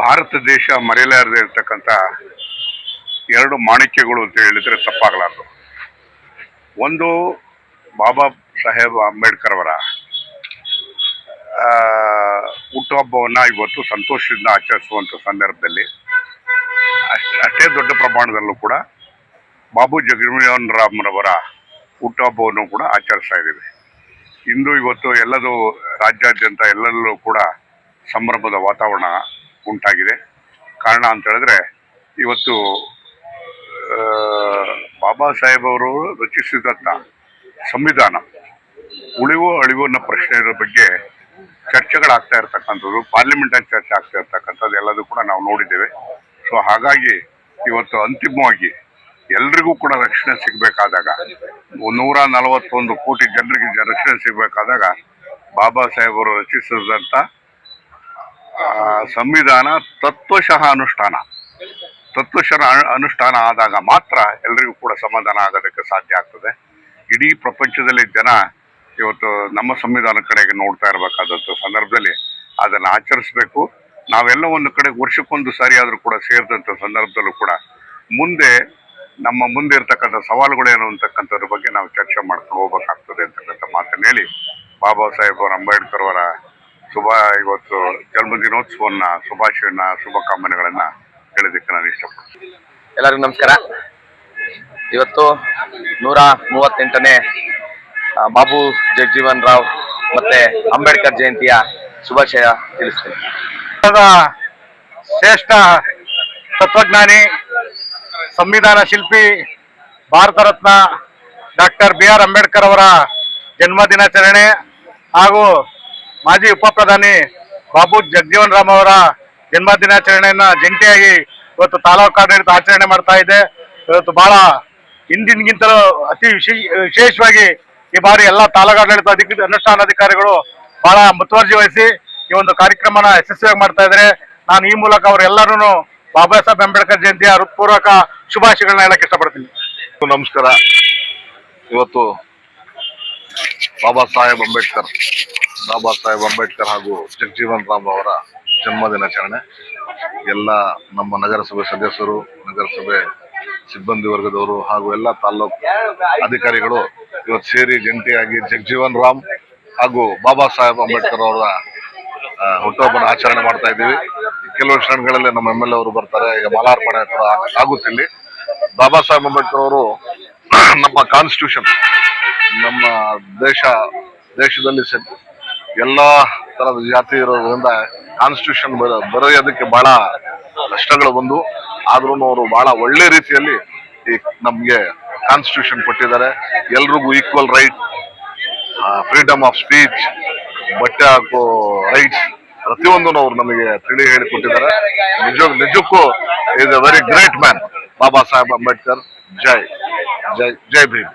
ಭಾರತ ದೇಶ ಮರೆಯಲಾರದೆ ಇರತಕ್ಕಂಥ ಎರಡು ಮಾಣಿಕ್ಯಗಳು ಅಂತ ಹೇಳಿದ್ರೆ ತಪ್ಪಾಗಲಾರದು. ಒಂದು ಬಾಬಾ ಸಾಹೇಬ್ ಅಂಬೇಡ್ಕರ್ ಅವರ ಹುಟ್ಟುಹಬ್ಬವನ್ನು ಇವತ್ತು ಸಂತೋಷದಿಂದ ಆಚರಿಸುವಂಥ ಸಂದರ್ಭದಲ್ಲಿ ಅಷ್ಟೇ ಅಷ್ಟೇ ದೊಡ್ಡ ಪ್ರಮಾಣದಲ್ಲೂ ಕೂಡ ಬಾಬು ಜಗಜೀವನ್ ರಾಮ್ರವರ ಹುಟ್ಟುಹಬ್ಬವನ್ನು ಕೂಡ ಆಚರಿಸ್ತಾ ಇದ್ದೀವಿ. ಇಂದು ಇವತ್ತು ಎಲ್ಲದೂ ರಾಜ್ಯಾದ್ಯಂತ ಎಲ್ಲರಲ್ಲೂ ಕೂಡ ಸಂಭ್ರಮದ ವಾತಾವರಣ ಉಂಟಾಗಿದೆ. ಕಾರಣ ಅಂತ ಹೇಳಿದ್ರೆ ಇವತ್ತು ಬಾಬಾ ಸಾಹೇಬ್ ಅವರು ರಚಿಸಿದಂಥ ಸಂವಿಧಾನ ಉಳಿವು ಅಳಿವಿನ ಪ್ರಶ್ನೆಗಳ ಬಗ್ಗೆ ಚರ್ಚೆಗಳಾಗ್ತಾ ಇರ್ತಕ್ಕಂಥದ್ದು ಪಾರ್ಲಿಮೆಂಟಲ್ಲಿ ಚರ್ಚೆ ಆಗ್ತಾ ಇರ್ತಕ್ಕಂಥದ್ದು ಎಲ್ಲದೂ ಕೂಡ ನಾವು ನೋಡಿದ್ದೇವೆ. ಸೊ ಹಾಗಾಗಿ ಇವತ್ತು ಅಂತಿಮವಾಗಿ ಎಲ್ರಿಗೂ ಕೂಡ ರಕ್ಷಣೆ ಸಿಗಬೇಕಾದಾಗ ನೂರ ನಲವತ್ತೊಂದು ಕೋಟಿ ಜನರಿಗೆ ರಕ್ಷಣೆ ಸಿಗಬೇಕಾದಾಗ ಬಾಬಾ ಸಾಹೇಬರು ರಚಿಸಿದಂಥ ಆ, ಸಂವಿಧಾನ ತತ್ವಶಃ ಅನುಷ್ಠಾನ. ತತ್ವಶಃ ಅನುಷ್ಠಾನ ಆದಾಗ ಮಾತ್ರ ಎಲ್ರಿಗೂ ಕೂಡ ಸಮಾಧಾನ ಆಗೋದಕ್ಕೆ ಸಾಧ್ಯ ಆಗ್ತದೆ. ಇಡೀ ಪ್ರಪಂಚದಲ್ಲಿ ಜನ ಇವತ್ತು ನಮ್ಮ ಸಂವಿಧಾನ ಕಡೆಗೆ ನೋಡ್ತಾ ಇರಬೇಕಾದಂಥ ಸಂದರ್ಭದಲ್ಲಿ ಅದನ್ನು ಆಚರಿಸಬೇಕು. ನಾವೆಲ್ಲ ಒಂದು ಕಡೆ ವರ್ಷಕ್ಕೊಂದು ಸಾರಿ ಆದರೂ ಕೂಡ ಸೇರಿದಂಥ ಸಂದರ್ಭದಲ್ಲೂ ಕೂಡ ಮುಂದೆ ನಮ್ಮ ಮುಂದೆ ಇರ್ತಕ್ಕಂಥ ಸವಾಲುಗಳೇನು ಅಂತಕ್ಕಂಥದ್ರ ಬಗ್ಗೆ ನಾವು ಚರ್ಚೆ ಮಾಡ್ಕೊಂಡು ಹೋಗ್ಬೇಕಾಗ್ತದೆ ಅಂತಕ್ಕಂಥ ಮಾತನ್ನು ಹೇಳಿ. ಬಾಬಾ ಸಾಹೇಬ್ ಅವರ, ಅಂಬೇಡ್ಕರ್ ಅವರ ಶುಭ ಇವತ್ತು ಜನ್ಮದಿನೋತ್ಸವನ್ನ ಶುಭಾಶಯನ ಶುಭಕಾಮನೆಗಳನ್ನ ಹೇಳೋದಕ್ಕೆ ನಾನು ಇಷ್ಟಪಡ್ತೀನಿ. ಎಲ್ಲರಿಗೂ ನಮಸ್ಕಾರ. ಇವತ್ತು ನೂರ ಮೂವತ್ತೆಂಟನೇ ಬಾಬು ಜಗಜೀವನ್ ರಾವ್ ಮತ್ತೆ ಅಂಬೇಡ್ಕರ್ ಜಯಂತಿಯ ಶುಭಾಶಯ ತಿಳಿಸ್ತೇನೆ. ಶ್ರೇಷ್ಠ ತತ್ವಜ್ಞಾನಿ ಸಂವಿಧಾನ ಶಿಲ್ಪಿ Bharat Ratna doctor B R Ambedkar ಅವರ ಜನ್ಮ ದಿನಾಚರಣೆ ಹಾಗೂ ಮಾಜಿ ಉಪ ಪ್ರಧಾನಿ ಬಾಬು ಜಗಜೀವನ್ ರಾಮ್ ಅವರ ಜನ್ಮ ದಿನಾಚರಣೆಯನ್ನ ಜಂಟಿಯಾಗಿ ಇವತ್ತು ತಾಲೂಕು ಆಡಳಿತ ಆಚರಣೆ ಮಾಡ್ತಾ ಇದೆ. ಇವತ್ತು ಬಹಳ ಹಿಂದಿನಗಿಂತಲೂ ಅತಿ ವಿಶೇ- ವಿಶೇಷವಾಗಿ ಈ ಬಾರಿ ಎಲ್ಲ ತಾಲೂಕಾಡಳಿತ ಅಧಿಕ ಅನುಷ್ಠಾನಾಧಿಕಾರಿಗಳು ಬಹಳ ಮುತುವರ್ಜಿ ವಹಿಸಿ ಈ ಒಂದು ಕಾರ್ಯಕ್ರಮನ ಯಶಸ್ವಿಯಾಗಿ ಮಾಡ್ತಾ ಇದ್ದಾರೆ. ನಾನು ಈ ಮೂಲಕ ಅವರೆಲ್ಲರೂ ಬಾಬಾ ಸಾಹೇಬ್ ಅಂಬೇಡ್ಕರ್ ಜಯಂತಿಯ ಹೃತ್ಪೂರ್ವಕ ಶುಭಾಶಯಗಳನ್ನ ಹೇಳಕ್ ಇಷ್ಟಪಡ್ತೀನಿ. ನಮಸ್ಕಾರ. ಇವತ್ತು ಬಾಬಾ ಸಾಹೇಬ್ ಅಂಬೇಡ್ಕರ್ ಬಾಬಾ ಸಾಹೇಬ್ ಅಂಬೇಡ್ಕರ್ ಹಾಗೂ ಜಗಜೀವನ್ ರಾಮ್ ಅವರ ಜನ್ಮ ದಿನಾಚರಣೆ ಎಲ್ಲ ನಮ್ಮ ನಗರಸಭೆ ಸದಸ್ಯರು, ನಗರಸಭೆ ಸಿಬ್ಬಂದಿ ವರ್ಗದವರು ಹಾಗೂ ಎಲ್ಲ ತಾಲ್ಲೂಕು ಅಧಿಕಾರಿಗಳು ಇವತ್ತು ಸೇರಿ ಜಂಟಿಯಾಗಿ ಜಗಜೀವನ್ ರಾಮ್ ಹಾಗೂ ಬಾಬಾ ಸಾಹೇಬ್ ಅಂಬೇಡ್ಕರ್ ಅವರ ಹುಟ್ಟುಹಬ್ಬನ ಆಚರಣೆ ಮಾಡ್ತಾ ಇದ್ದೀವಿ. ಕೆಲವು ಕ್ಷಣಗಳಲ್ಲಿ ನಮ್ಮ ಎಂ ಎಲ್ ಅವರು ಬರ್ತಾರೆ. ಈಗ ಮಾಲಾರ್ಪಣೆ ಕೂಡ ಆಗ್- ಆಗುತ್ತಿಲ್ಲಿ. ಬಾಬಾ ಸಾಹೇಬ್ ಅಂಬೇಡ್ಕರ್ ಅವರು ನಮ್ಮ ಕಾನ್ಸ್ಟಿಟ್ಯೂಷನ್ ನಮ್ಮ ದೇಶ, ದೇಶದಲ್ಲಿ ಎಲ್ಲಾ ತರದ ಜಾತಿ ಇರೋದ್ರಿಂದ ಕಾನ್ಸ್ಟಿಟ್ಯೂಷನ್ ಬರೆಯೋದಕ್ಕೆ ಬಹಳ ಕಷ್ಟಗಳು ಬಂದು ಆದ್ರೂ ಅವರು ಬಹಳ ಒಳ್ಳೆ ರೀತಿಯಲ್ಲಿ ಈ ನಮ್ಗೆ ಕಾನ್ಸ್ಟಿಟ್ಯೂಷನ್ ಕೊಟ್ಟಿದ್ದಾರೆ. ಎಲ್ರಿಗೂ equal right freedom of speech ಬಟ್ಟೆ ಹಾಕೋ ರೈಟ್ಸ್ ಪ್ರತಿಯೊಂದನ್ನು ಅವ್ರು ನಮಗೆ ತಿಳಿ ಹೇಳಿಕೊಟ್ಟಿದ್ದಾರೆ ನಿಜ, ನಿಜಕ್ಕೂ is a very great man Baba Saheb Ambedkar, ಜೈ ಜೈ ಜೈ ಭೀಮ್.